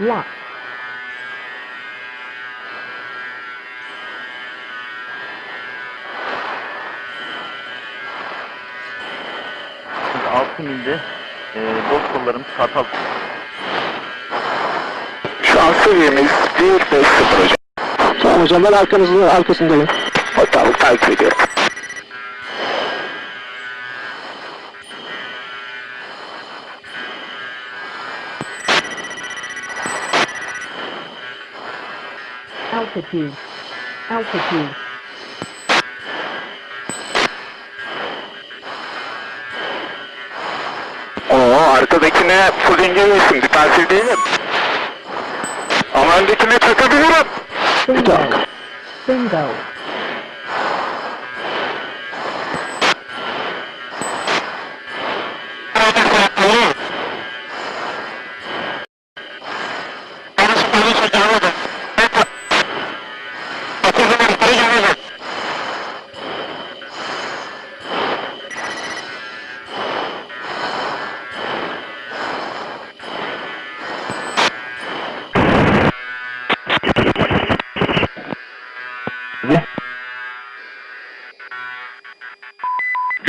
Lock. Şimdi 6 milde e, boz kollarımız kartal. Şu an seviyemiz 1-5-0 hocam. Tamam hocam ben arkanızda arkasındayım. Tamam takip ediyorum. Altitude. Altitude. Oo arkadakine full inceliyorsun. Defansif değilim. Ama öndekine çakabilirim. Bingo. Bingo.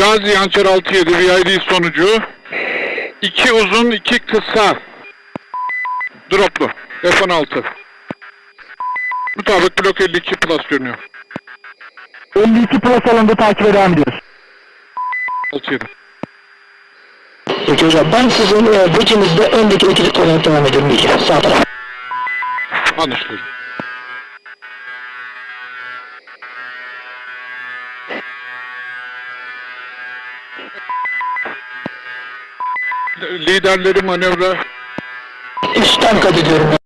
Gazi Yançer 67 VID sonucu. İki uzun, iki kısa. Droplu. F-16. Mutabık blok 52 plus görünüyor. 52 plus alanda takibe devam ediyoruz. 67. Peki hocam ben sizin e, bridge'inizde öndeki ikilik olarak devam ediyorum diyeceğim. Sağ taraf. Anlaşıldı. Liderleri manevra Üstten kat ediyorum.